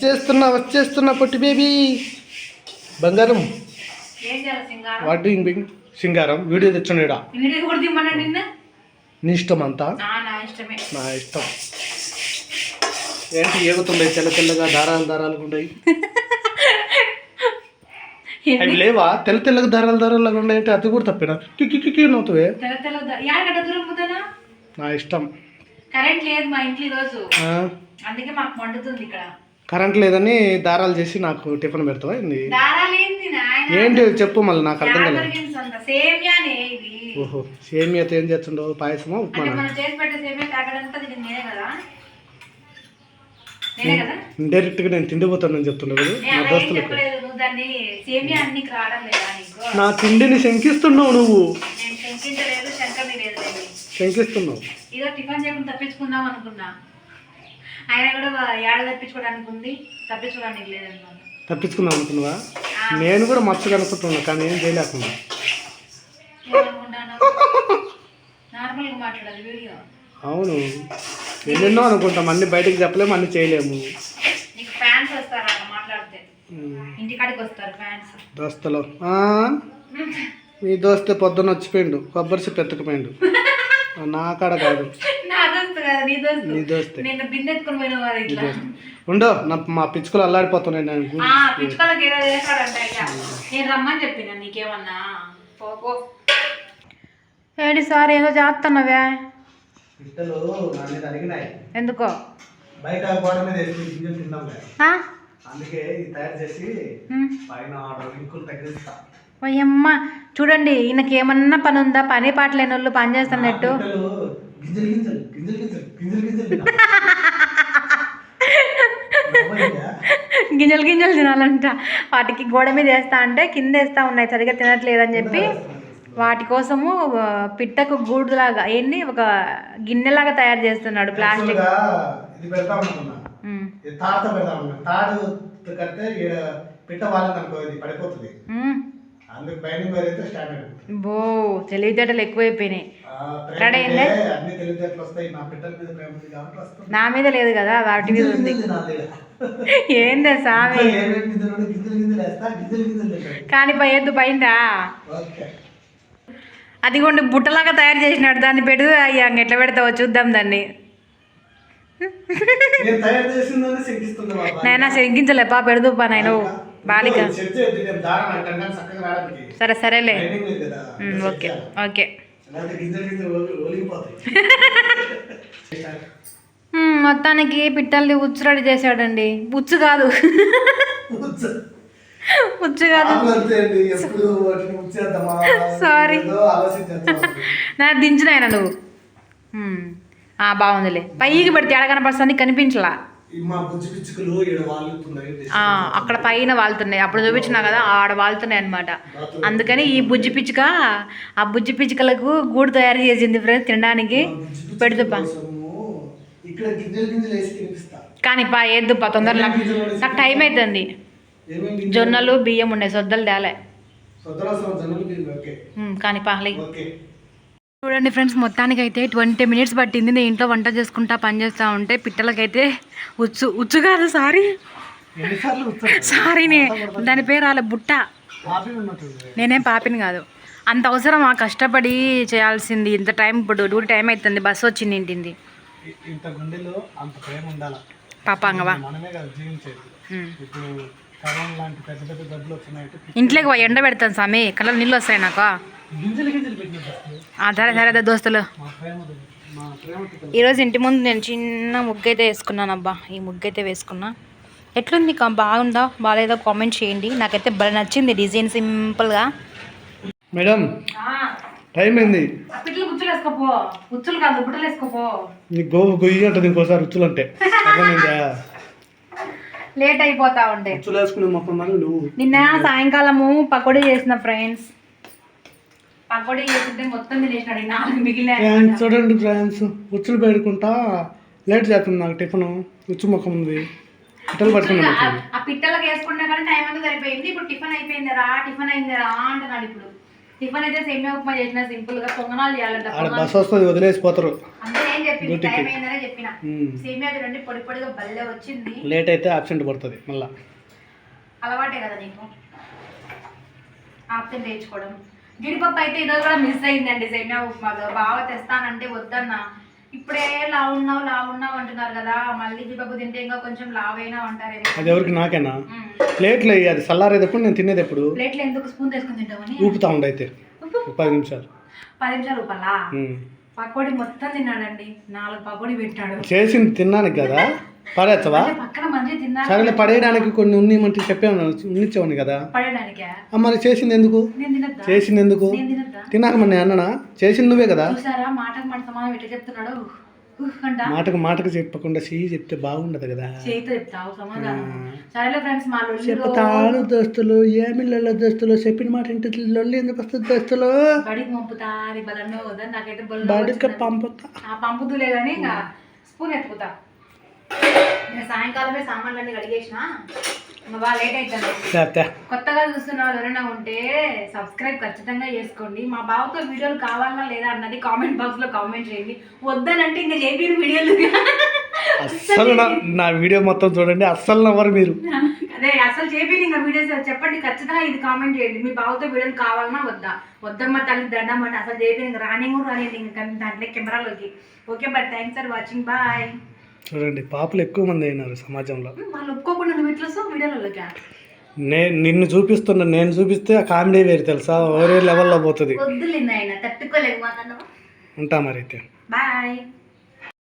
వచ్చేస్తున్నా వచ్చేస్తున్నా పొట్టి బేబీ. బంగారం. వాట్ డూయింగ్ బింగ్ సింగారం. వీడియో తెచ్చుండేడా నీ ఇష్టం అంతా? నా ఇష్టం. ఏంటి ఏగుతుండే తెల్ల తెల్లగా దారాలు దారాలు ఉన్నాయి అవి లేవా? తెల్ల తెల్లగా దారాలు దారాలు ఉన్నాయి అంటే అది కూడా తప్పినా? కిక్కి నవ్వుతావే నా ఇష్టం. కరెంట్ లేదు మా ఇంట్లో ఈరోజు. అందుకే మాకు మండుతుంది ఇక్కడ. కరెంట్ లేదని దారాలు చేసి నాకు టిఫిన్ పెడతావా ఏంది? ఏంటి చెప్పు మళ్ళీ నాకు అర్థం కాలేదు. ఇది. ఓహో సేమియాతో ఏం చేస్తుండవు? పాయసమా సేమియా ఇది కదా? డైరెక్ట్గా నేను తిండిపోతానని నేను నా దోస్తులకు సేమియా నా తిండిని శంకిస్తున్నావు నువ్వు. శంకిస్తున్నావు. ఏదో టిఫిన్ చేయకుండా తప్పించుకుందాం అనుకున్నా. ఆయన కూడా ఏడ తప్పించుకోవడానికి ఉంది. తప్పించుకోవడానికి లేదన్నమాట తప్పించుకుందాం అనుకున్నావా? నేను కూడా మచ్చగా అనుకుంటున్నా కానీ ఏం చేయలేకుండా ఏమనుకుంటాను. నార్మల్గా మాట్లాడాలి వీడియో. అవును. ఎన్నెన్నో అనుకుంటాం అన్ని బయటికి చెప్పలేము అన్ని చేయలేము. నీకు ఫ్యాన్స్ వస్తారు అలా మాట్లాడితే? ఉమ్, ఇంటికాడికి వస్తారు ఫ్యాన్స్. దోస్తలో. మీ దోస్తే పొద్దున్న వచ్చిపోయిండు కొబ్బరి చెప్పి ఎత్తుకుపోయిండు. ఆ, నా కాడ కాదు. నిన్న బిందె ఎత్తుకొని పోయిన వారు ఇట్లా ఉండో నా మా పిచ్చుకలు అల్లాడిపోతున్నాయి నేను పిచ్చుకలకి ఏదో చేస్తాడంట ఇక. నేను రమ్మని చెప్పిన నీకేమన్నా. పో పో. ఏడి సార్ ఏదో చేస్తున్నావే ఎందుకో? బయట? అందుకే తయారు చేసి. పైన చూడండి ఈయనకి ఏమన్నా పని ఉందా పని పాట లేని వాళ్ళు పని చేస్తున్నట్టు. గింజలు గింజలు గింజలు గింజలు గింజలు గింజలు? గింజలు గింజలు తినాలంట. వాటికి గోడ మీద వేస్తా అంటే కింద వేస్తా ఉన్నాయి. సరిగ్గా తినట్లేదని చెప్పి వాటి కోసము పిట్టకు గూడులాగా ఏంటి ఒక గిన్నెలాగా తయారు చేస్తున్నాడు ప్లాస్టిక్. యాక్చువల్గా ఇది పెడతాం అనుకున్నా. ఉమ్. ఇది తాడుతో పెడతాం అనుకున్నా. తాడు కడితే ఈడ పిట్ట వాళ్ళని అనుకో ఇది పడిపోతుంది. ఉమ్. అందుకు బైండింగ్ వైర్ అయితే స్టాండర్డ్. బో తెలివితేటలు ఎక్కువైపోయినాయి. రెడీ ఉంటే అయిందా? అన్ని తెలివితేటలు వస్తాయి నా మీద ప్రేమ ఉంది కాబట్టి వస్తుంది. నా మీద లేదు కదా వాటి మీద ఉంది. ఏందే సామి? కానీ పోయేద్దు ఓకే. అదిగోండి బుట్టలాగా తయారు చేసినాడు. దాన్ని పెడు అయ్యా ఎట్లా పెడతావో చూద్దాం దాన్ని. నేను. నాయనా శంకించలేపా పెడదు పా బాలిక. నేను రావడానికి. సరే సరేలే. ఓకే. ఓకే. మొత్తానికి పిట్టల్ని ఉచ్చు రెడీ చేశాడండి ఉచ్చు కాదు. ఉచ్చ. కాదు ఆలోచించేద్దామా? నా దించినాయన నువ్వు. బాగుందిలే. పైకి పెడితే ఎడ కనపడుతుంది? కనిపించలా. అక్కడ పైన వాళ్తున్నాయి అప్పుడు చూపించినా కదా ఆడ వాళ్తున్నాయి అనమాట అందుకని ఈ బుజ్జి పిచ్చుక ఆ బుజ్జి పిచ్చుకలకు గూడు తయారు చేసింది ఫ్రెండ్స్ తినడానికి. పెడుతుపా కానీ పా ఏద్దుపా తొందరగా నాకు నాకు టైం అవుతుంది? జొన్నలు బియ్యం ఉన్నాయి సొద్దలు తేలే. కానీ పాలే చూడండి ఫ్రెండ్స్ మొత్తానికి అయితే ట్వంటీ మినిట్స్ పట్టింది. నేను ఇంట్లో వంట చేసుకుంటా పని చేస్తూ ఉంటే పిట్టలకైతే ఉచ్చు ఉచ్చు కాదు సారీ. ఎన్నిసార్లు ఉచ్చారు సారీ నే దాని పేరు వాళ్ళ బుట్ట. నేనేం పాపిని కాదు. అంత అవసరమా? కష్టపడి చేయాల్సింది. ఇంత టైం ఇప్పుడు డ్యూటీ టైం అవుతుంది బస్సు వచ్చింది ఇంటింది. ఇ- ఇంత కరోనా లాంటి పెద్ద పెద్ద ఇంట్లోకి పోయి ఎండ పెడతాను స్వామి. కళ్ళ నీళ్ళు వస్తాయి నాకు. గింజలు గింజలు సరే సరే దోస్తులు. మా ప్రేమ మా ప్రేమ ఈరోజు ఇంటి ముందు నేను చిన్న ముగ్గు అయితే వేసుకున్నాను అబ్బా. ఈ ముగ్గు అయితే వేసుకున్నా. ఎట్లుంది కా- బాగుందా? బాగాలేదో? కామెంట్ చేయండి. నాకైతే భలే నచ్చింది డిజైన్ సింపుల్గా. మేడం టైం అయింది వేసుకోపో. కాదు వేసుకోపో. నీ గోవు గొయ్యి అంటది ఇంకోసారి రుచులు అంటే. అర్థమైందా? లేట్ అయిపోతా ఉండే. నిన్న సాయంకాలము పకోడీ చేసిన ఫ్రెండ్స్. పకోడీ చేస్తుంటే మొత్తం తినేసినాడు ఈ నాలుగు మిగిలిన చూడండి ఫ్రాన్స్ ఉచ్చులు పెడుకుంటా లేట్ చేస్తుంది నాకు టిఫిన్. ఉచ్చు ముఖం ఉంది. పిట్టలు పట్టుకున్నాను ఆ పిట్టలకు వేసుకున్నా కానీ టైం అంతా సరిపోయింది. ఇప్పుడు టిఫిన్ అయిపోయింది రా టిఫిన్ అయింది రా అంటున్నాడు ఇప్పుడు. టిఫిన్ అయితే సేమియా ఉప్మా చేసిన సింపుల్గా పొంగనాలు చేయాలంట ఆడ బస్ వస్తుంది వదిలేసిపోతారు. అంటే ఏం చెప్పింది. టైం అయిందనే చెప్పిన. సేమియా చూడండి పొడి పొడిగా భలే వచ్చింది. లేట్ అయితే ఆబ్సెంట్ పడుతుంది మళ్ళా. అలవాటే కదా నీకు? ఆప్షన్ వేయించుకోవడం జీడిపప్పు అయితే ఈరోజు కూడా మిస్ అయిందండి సేమియా ఉప్మాలో. బాగా తెస్తానంటే వద్దన్న. ఇప్పుడే లావు ఉన్నావు లావు ఉన్నావు అంటున్నారు కదా. మళ్ళీ జీడిపప్పు తింటే ఇంకా కొంచెం లావైనా అంటారేమో అది ఎవరికి? నాకేనా. ప్లేట్లు అది చల్లారేది ఎప్పుడు? నేను తినేది ఎప్పుడు? ప్లేట్లో ఎందుకు? స్పూన్ తీసుకుని తింటామని. ఊపుతా ఉండైతే ఒక పది నిమిషాలు. పది నిమిషాలు ఉమ్. పకోడీ మొత్తం తిన్నాడండి. నాలుగు పకోడీ పెట్టాడు. చేసింది తిన్నాను కదా? పక్కన మంచి తిన్నారు సరేలే పడేయడానికి కొన్ని ఉన్నిమంటే చెప్పాను ఉన్నిచ్చేవాడిని కదా? పడేయడానికే? మరి చేసింది ఎందుకు చేసింది ఎందుకు తిన్నాక మరి నేను అన్ననా? చేసింది నువ్వే కదా? చూసారా? మాటకు మాట సమానం ఎట్లా చెప్తున్నాడు? ఉహ్ అంట. మాటకు మాటకు చెప్పకుండా చెయ్యి చెప్తే బాగుండదు కదా? చెప్తాను దోస్తులు ఏమి లొల్ల దోస్తులు చెప్పిన మాట ఇంటి లొల్లి ఎందుకు వస్తుంది దోస్తులు? బడికి పంపుతా పంపుతులే కానీ స్పూన్ ఎత్తుకుతా నేను సాయంకాలమే సామాన్లన్నీ కడిగేసిన. బాగా లేట్ అవుతుంది కొత్తగా చూస్తున్న వాళ్ళు ఎవరైనా ఉంటే సబ్స్క్రైబ్ ఖచ్చితంగా చేసుకోండి. మా బావతో వీడియోలు కావాలా లేదా అన్నది కామెంట్ బాక్స్లో కామెంట్ చేయండి. వద్దనంటే ఇంకా చేపి వీడియోలు. అస్సలు నా వీడియో మొత్తం చూడండి. అస్సలు నవ్వరు మీరు. అదే అసలు చేపి ఇంకా వీడియోస్ చెప్పండి ఖచ్చితంగా ఇది కామెంట్ చేయండి. మీ బావతో వీడియోలు కావాలన్నా వద్దా? వద్దమ్మ తల్లి దండం అంటే అసలు చేపి ఇంకా రాని కూడా రానియండి ఇంకా దాంట్లో కెమెరాలోకి. Okay but thanks for watching bye చూడండి పాపలు ఎక్కువ మంది అయినారు సమాజంలో. వాళ్ళు ఒప్పుకోకుండా నువ్వు ఇట్లా సో వీడియోలలోకి నేను నిన్ను చూపిస్తున్నా నేను చూపిస్తే ఆ కామెడీ వేరు తెలుసా? వేరే లెవెల్లో పోతుంది. వద్దులే నాయన ఉంటా మరి అయితే బాయ్.